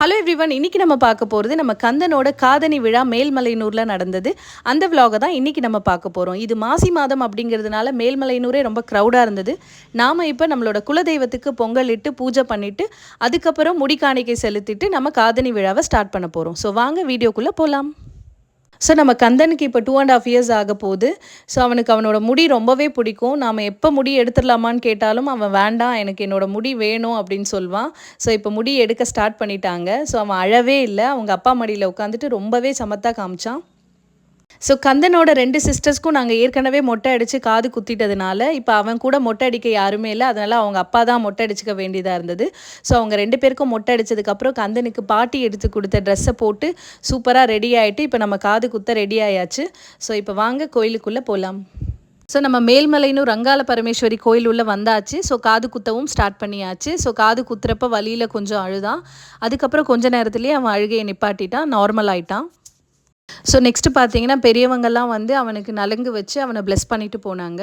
Hello everyone இன்னைக்கு நம்ம பார்க்க போகிறது நம்ம கந்தனோட காதணி விழா மேல்மலையனூரில் நடந்தது. அந்த விலாகை தான் இன்றைக்கி நம்ம பார்க்க போகிறோம் இது மாசி மாதம் அப்படிங்கிறதுனால மேல்மலையனூரே ரொம்ப க்ரௌடாக இருந்தது. நாம் இப்போ நம்மளோட குலதெய்வத்துக்கு பொங்கல் இட்டு பூஜை பண்ணிவிட்டு அதுக்கப்புறம் முடி காணிக்கை செலுத்திட்டு நம்ம காதணி விழாவை ஸ்டார்ட் பண்ண போகிறோம் ஸோ வாங்க வீடியோக்குள்ளே போகலாம் ஸோ நம்ம கந்தனுக்கு இப்போ டூ அண்ட் ஆஃப் இயர்ஸ் ஆக போகுது. ஸோ அவனுக்கு அவனோட முடி ரொம்பவே பிடிக்கும். நாம் எப்போ முடி எடுத்துடலாமான்னு கேட்டாலும் அவன் வேண்டாம் எனக்கு என்னோட முடி வேணும் அப்படின்னு சொல்லுவான் ஸோ இப்போ முடி எடுக்க ஸ்டார்ட் பண்ணிட்டாங்க. ஸோ அவன் அழவே இல்லை. அவங்க அப்பா மடியில் உட்காந்துட்டு ரொம்பவே சமத்தாக காமிச்சான். ஸோ கந்தனோட ரெண்டு சிஸ்டர்ஸ்க்கும் நாங்கள் ஏற்கனவே மொட்டை அடித்து காது குத்திட்டதுனால இப்போ அவன் கூட மொட்டை அடிக்க யாருமே இல்லை. அதனால் அவங்க அப்பா தான் மொட்டை அடிச்சுக்க வேண்டியதாக இருந்தது. ஸோ அவங்க ரெண்டு பேருக்கும் மொட்டை அடித்ததுக்கப்புறம் கந்தனுக்கு பாட்டி எடுத்து கொடுத்த ட்ரெஸ்ஸை போட்டு சூப்பராக ரெடி ஆகிட்டு இப்போ நம்ம காது குத்த ரெடி ஆயாச்சு. ஸோ இப்போ வாங்க கோயிலுக்குள்ளே போகலாம் ஸோ நம்ம மேல்மலைன்னு ரங்கால பரமேஸ்வரி கோயில் உள்ளே வந்தாச்சு. ஸோ காது குத்தவும் ஸ்டார்ட் பண்ணியாச்சு. ஸோ காது குத்துறப்ப வழியில் கொஞ்சம் அழுதான். அதுக்கப்புறம் கொஞ்ச நேரத்துலேயே அவன் அழுகையை நிப்பாட்டிட்டான். நார்மல் ஆயிட்டான். ஸோ நெக்ஸ்ட்டு பார்த்தீங்கன்னா பெரியவங்கெல்லாம் வந்து அவனுக்கு நலங்கு வச்சு அவனை ப்ளெஸ் பண்ணிட்டு போனாங்க.